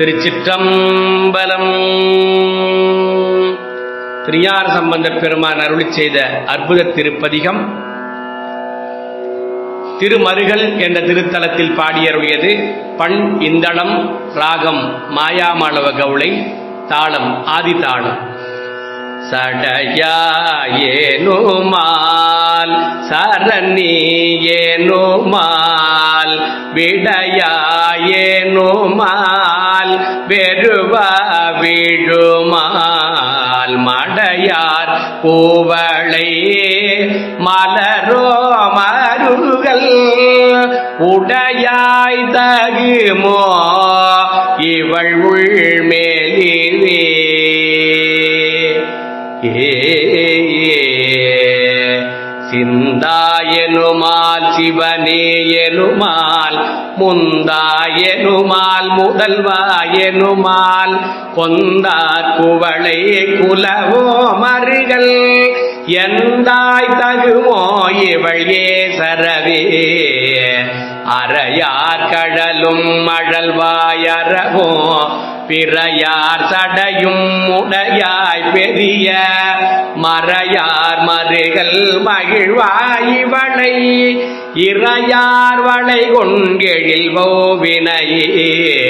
திருச்சிற்றம்பலம். திரியார் சம்பந்த பெருமான் அருளி செய்த அற்புத திருப்பதிகம். திருமருகல் என்ற திருத்தலத்தில் பாடியருளியது பண் இந்தளம் ராகம் மாயாமாளவ கவுளை தாளம் ஆதி தாளம் சடையாயேனுமால் சரணியேனுமால் விடையாயேனுமால் மடையால் வெறுவ விழுமால் மடையார் பூவளை சிந்தாயனுமால் சிவனேயனுமால் முந்தாயனுமால் முதல்வாயனுமால் கொந்தார் குவளை குலவோ மருகள் எந்தாய் தகுமோ இவள் ஏசரவே அறையார் கடலும் மழல்வாயறவோ பிறையார் சடையும் உடையாய் பெரிய மறையார் மருகள் மகிழ்வாயிவளை இறையார் வளை கொண்கெழில் ஓவினையே.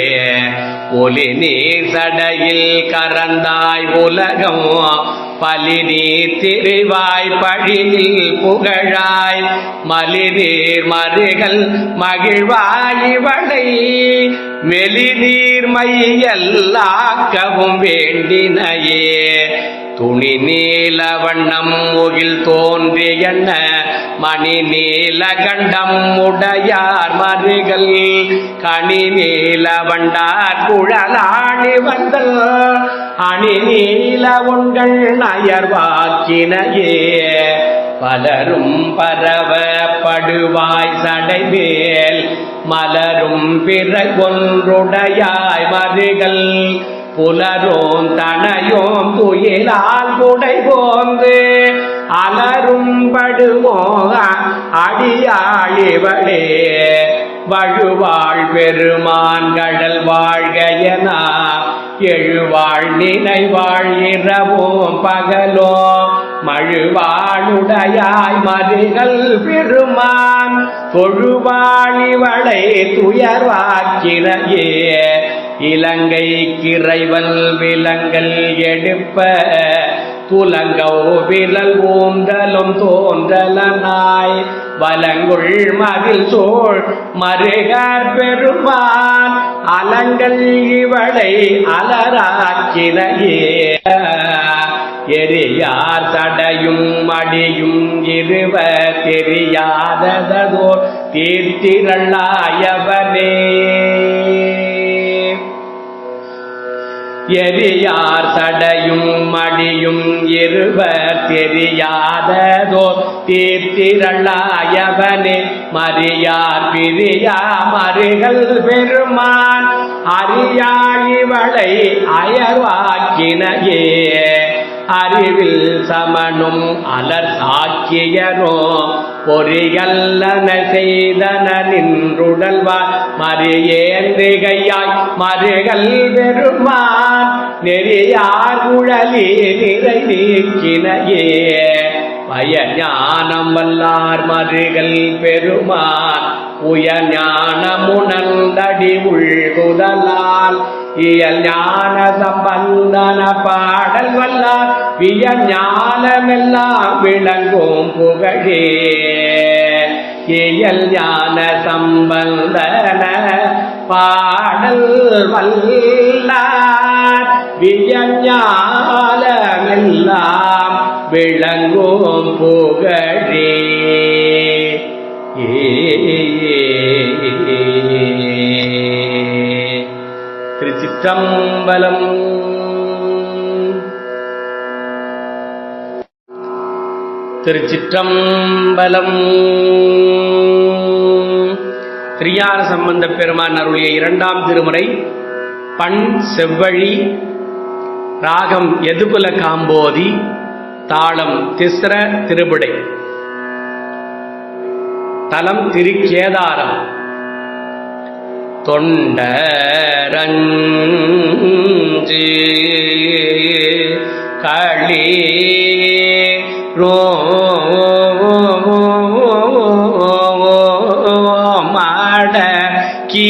ஒலி நீர் சடையில் கரந்தாய் உலகம். பலிநீர் திருவாய் பழியில் புகழாய். மலிநீர் மறுகள் மகிழ்வாயிவளை மெலிநீர் மையல்லாக்கவும் வேண்டினையே. துணி நீல வண்ணம் முகில் தோன்றியன மணி நீல கண்டம் உடையார் மருகள் கனி நீல வண்டார் குழலாணி வந்தல். அணி நீல உண்கள் நயர்வாக்கினையே பலரும் பரவ படுவாய் சடைவேல் மலரும் பிற ஒன்றுடையாய் மருகள் புலரும் தனையோம் துயிலால் குடை போந்து அலரும் படுமோ அடியாழிவளே. வழுவாள் பெருமான் கடல் வாழ்கையனா எழுவாள் நினைவாள் இரவும் பகலோ. மழுவாளுடையாய் மருகள் பெருமான். தொழுவாழிவளை துயர்வாக்கிறையே. இலங்கை கிரைவல் விலங்கல் எடுப்ப துலங்கோ விரல் ஊந்தலும் தோன்றலனாய் வலங்குள் மதில் சோழ் மருகார் பெருமான் அலங்கள் இவளை அலராக்கினையே எரியார் தடையும் மடியும் இருவ தெரியாததோ தீர்த்திரள்ளாயவனே எரியார் சடையும் மடியும் இருவர் தெரியாததோ. தீர்த்திரளாயவனே மறியார் பிரியா மறுகள் பெருமான் அறியாழிவளை அயர்வாக்கினையே. அறிவில் சமனும் அலர் சாக்கியரோ. பொறியல்லன செய்தன நின்றுடல்வார் மறியேந்திகையாய் மறுகள் பெருமான் நெறியார் குழலி நிறை நீக்கினையே பய ஞானம் வல்லார் மருகள் பெருமான் உய ஞானமுணர்ந்தடி உள்குதலால் இயல் ஞான சம்பந்தன பாடல் வல்லார் விய ஞானமெல்லாம் விளங்கும் புகழே இயல் ஞான சம்பந்தன பாடல் வல்ல விய ஞானமெல்லாம் விளங்கும் புகழே. திருச்சிற்றம்பலம். திருச்சிற்றம்பலம். திரியார சம்பந்த பெருமான் அருளிய இரண்டாம் திருமுறை பண் செவ்வழி ராகம் எதுகுல காம்போதி? தாளம் திஸ்ர திருபுடை. தலம் திருக்கேதாரம். தொண்டரஞ்சு களி ரோ மாட கீ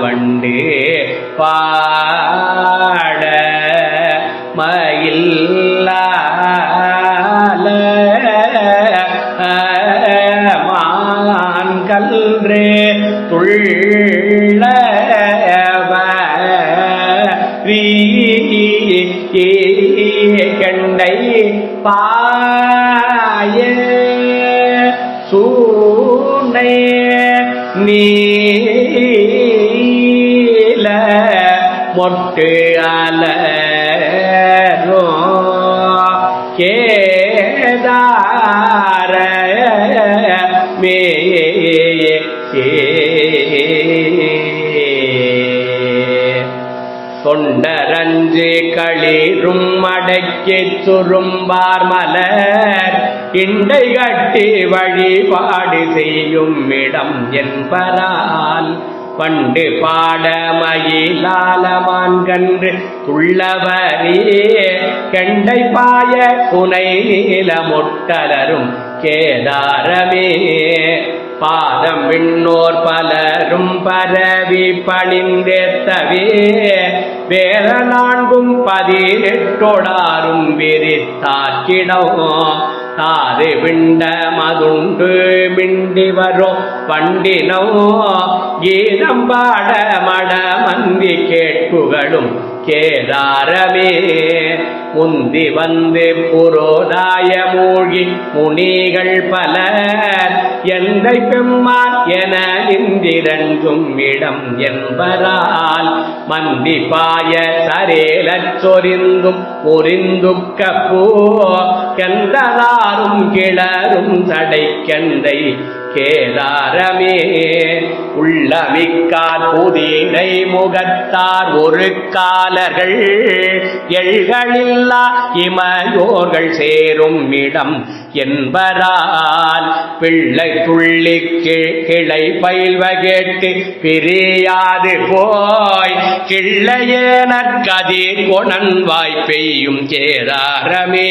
வண்டு பாட மயில்லால மான் கன்று துள்ளவ கண்டை பாய அலரோ கேதார மே தொண்டரஞ்சு களிரும் அடக்கி சுரும்பார் மலர் இண்டை கட்டி வழிபாடு செய்யும் இடம் என்பரால் பண்டு பாடமயிலாலமான் கன்று துள்ளவரே கெண்டை பாய புனை நீல முட்டலரும் கேதாரமே. பாதம் விண்ணோர் பலரும் பரவி பணிந்தேத்தவே வேற நான்கும் பதினெட்டொடாரும் விரித்தாக்கிடம் தாது விண்ட மதுண்டு மிண்டி வரோ பண்டினோ கீதம் பாட மட மந்தி கேட்புகளும் கேதாரமே. முந்தி வந்து புரோதாய மூழ்கி முனிகள் பல எந்த பெம்மான் என இந்திரண்டும் இடம் என்பதால் மந்தி பாய சரேலச் சொரிந்தும் முறிந்துக்க போ கந்ததாரும் கிளரும் தடைக்கந்தை கேதாரமே. உள்ளமிக்கார் புதினை முகத்தார் ஒரு காலர்கள். எழ்களில்லா இமயோர்கள் சேரும் இடம். என்பரால் பிள்ளை துள்ளி கிளை பயில்வ கேட்டு பிரியாது போய் கிள்ளையே நற்கதிர் கொணன்வாய் பெய்யும் கேதாரமே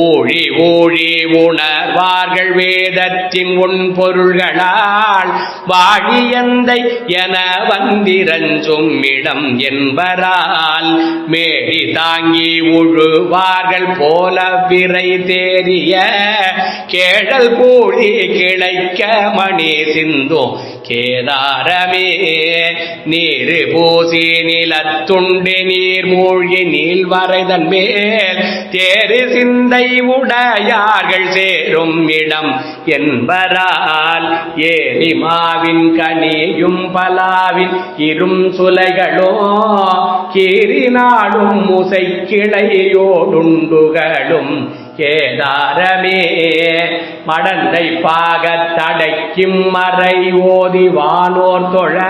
ஊழி ஊழி உணர்வார்கள் வேதத்தின் உன் பொருள்களால் வாழியந்தை என வந்திரஞ்சும் இடம் என்பரால் மேடி தாங்கி உழுவார்கள் போல விரை தேறி செய்ய கேழல் கூழி கிளைக்க மணி சிந்தும் கேதாரமே நீர் பூசி நிலத்துண்டு நீர் மூழ்கி நீள் வரைதன் மேல். தேரு சிந்தை உடையார்கள் சேரும் இடம் என்பரால் ஏரிமாவின் கனியும் பலாவின் இரும் சுலைகளோ கீரி நாடும் முசை கிளையோடுண்டுகளும் கேதாரமே. மடந்தை பாகத் தடைக்கும் மறை ஓதி வானோர் தொழ.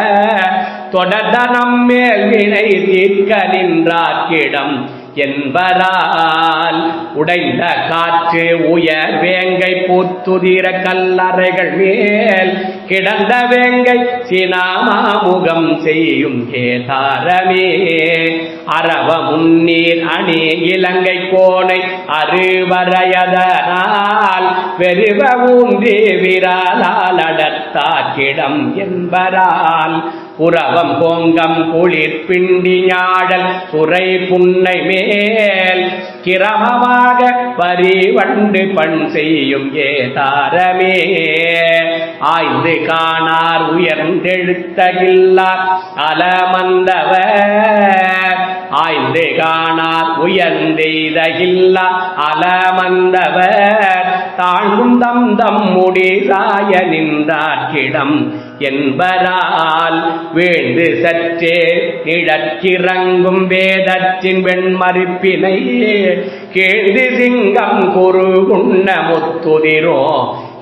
தொடர்தனம் மேல் வினை தீர்க்க நின்றார்க்கிடம். என்பதால் உடைந்த காற்று உயர் வேங்கை பூத்துதிர கல்லறைகள் மேல் கிடந்த வேங்கை சினாமாமுகம் செய்யும் கேதாரமே. அரவ முன்னீர் அணி இலங்கை கோணை அருவரையதனால் பெருவ ஊன்றி விராலால் அடர்த்தாக்கிடம் என்பரால் புறவம் பொங்கம் குளிர் பிண்டி ஞாழல் சுரை புன்னை மேல் கிரமமாக பரிவண்டு பண் செய்யும் ஏதாரமே ஆய்ந்து காணார் உயர்ந்தெழுத்தகில்லார் அலமந்தவர். ஆய்ந்து காணார் உயர்ந்தெய்தகில்லா அலமந்தவர். தாழ்ந்தும் தம் தம் முடிசாய நின்றார்க்கிடம் என்பரால் வீழ்ந்து சற்றே நிழற்கிறங்கும் வேதத்தின் வெண்மறிப்பினை கேள்வி சிங்கம் குரு குண்ண முத்துதிரோ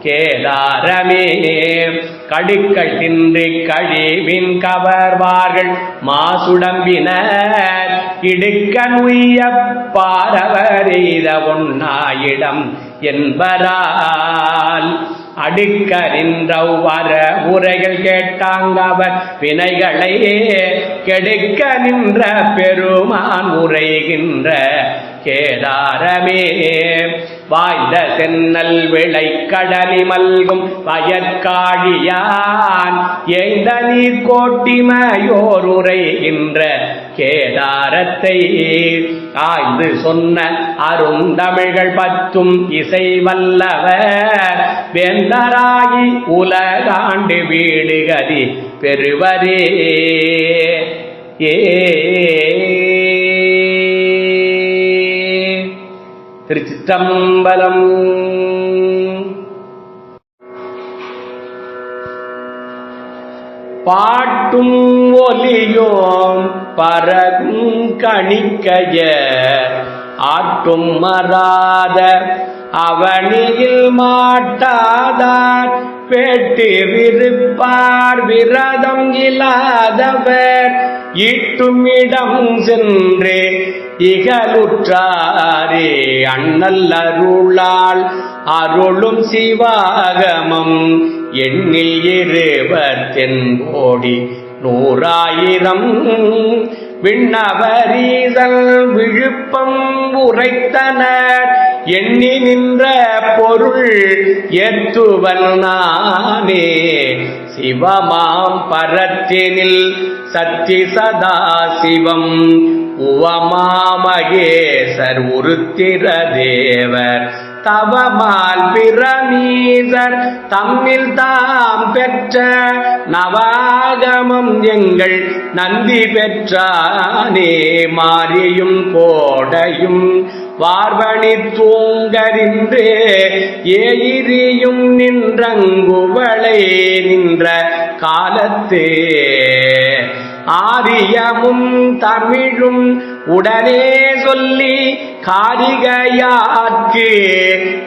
கேதாரமே. கடுக்கள் தின்று கழிவின் கவர்வார்கள் மாசுடம்பினர். இடுக்கன் உய்ய பாரவரீத ஒன்னாயிடம் என்பரால் அடுக்கரின்றவர உரைகள் கேட்டாங்க அவர். வினைகளை கெடுக்க நின்ற பெருமான் உரைகின்ற கேதாரமே வாய்ந்த சென்னல் விளை கடலி மல்கும் வயற்காழியான். எய்த நீர் கோட்டிமையோர் உரைகின்ற கேதாரத்தை. ஆய்ந்து சொன்ன அருந்தமிழ்கள் பத்தும் இசை வல்லவர். வேந்தராகி உலகாண்டு வீடுகதி பெறுவரே. ஏ. திருச்சிற்றம்பலம். பாட்டும் ஒலியோம் பரகும் கணிக்கைய. ஆட்டும் மறாத அவனியில் மாட்டாதார். பேட்டு விருப்பார் விரதம் இல்லாதவர். இட்டும் இடம் சென்றே இகலுற்றாரே அண்ணல் அருளால் அருளும் சிவாகமம். எண்ணில் இருவர் தென்போடி நூறாயிரம். விண்ணவரீதல் விழுப்பம் உரைத்தனர். எண்ணி நின்ற பொருள் ஏத்துவன் நானே. சிவமாம் பரத்தினில் சத்தி சதா சிவம். உவமாமகேசர் உருத்திர தேவர் தவமால் பிரமீசர் தம்மில் தாம் பெற்ற நவாகமம் எங்கள் நந்தி பெற்றானே. மாரியும் கோடையும் வார்வணி தூங்கறின்றே ஏயிரியும் நின்றங்குவளை நின்ற காலத்தே. ஆரியமும் தமிழும் உடனே சொல்லி காரிகையாக்கு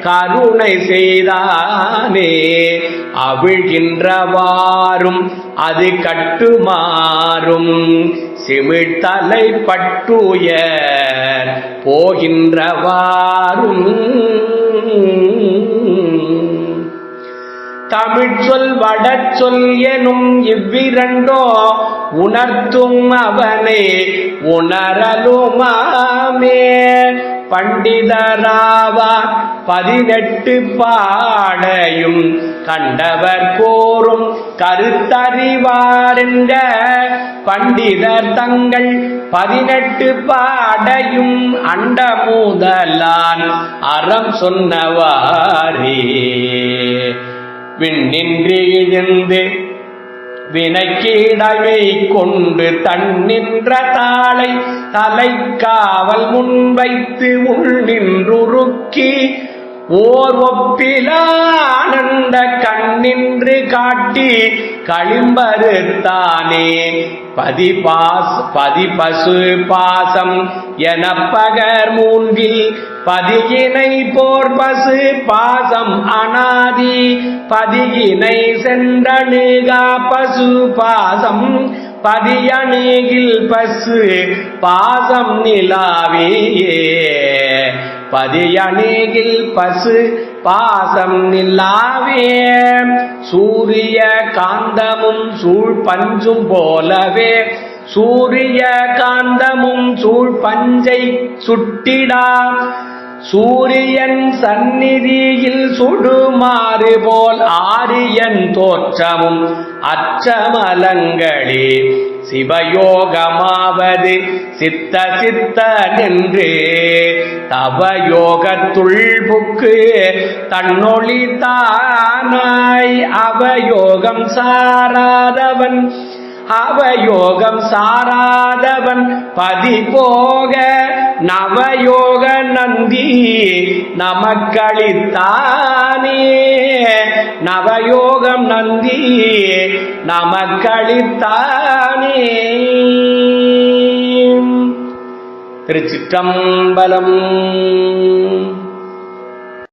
கருணை செய்தானே. அவிழ்கின்றவாறும் அது கட்டுமாறும் செமிழ்தலை பட்டுய போகின்றவாறும். தமிழ் சொல் வடச்சொல் எனும் இவ்விரண்டோ உணர்த்தும் அவனே உணரலுமாமே பண்டிதராவார் பதினெட்டு பாடையும் கண்டவர் கோரும் கருத்தறிவாருங்க பண்டிதர் தங்கள் பதினெட்டு பாடையும் அண்ட முதலான் அறம் சொன்னவாரே விண்ணின்றி எழுந்து வினைக்கீடவை கொண்டு தன்னின்ற தாளை தலைக்காவல் முன்வைத்து உள் நின்றுருக்கி ஓர் ஒப்பிலானந்த கண்ணின்று காட்டி களிம்பருத்தானே பதிபாஸ் பதிபசு பாசம் என பகர் மூன்றில் பதிகினை போர் பசு பாசம் அனாதி பதிகினை சென்றணுகா பசு பாசம் பதியணுகில் பசு பாசம் நிலாவியே. பதியணுகில் பசு பாசம் நில்லாவே சூரிய காந்தமும் சூழ் பஞ்சும் போலவே சூரிய காந்தமும் சூழ் பஞ்சை சுட்டிடா. சூரியன் சந்நிதியில் சுடுமாறு போல் ஆரியன் தோற்றமும் அச்சமலங்களே. சிவயோகமாவது சித்த சித்த நின்று. தவயோகத்துள் புக்கு தன்னொழி தானாய் அவயோகம் சாராதவன். அவயோகம் சாராதவன் பதி போக நவயோக நந்தி நமக்களித்தானே. நவயோகம் நந்தி நமக்களித்தானே. திருச்சிற்றம்பலம்.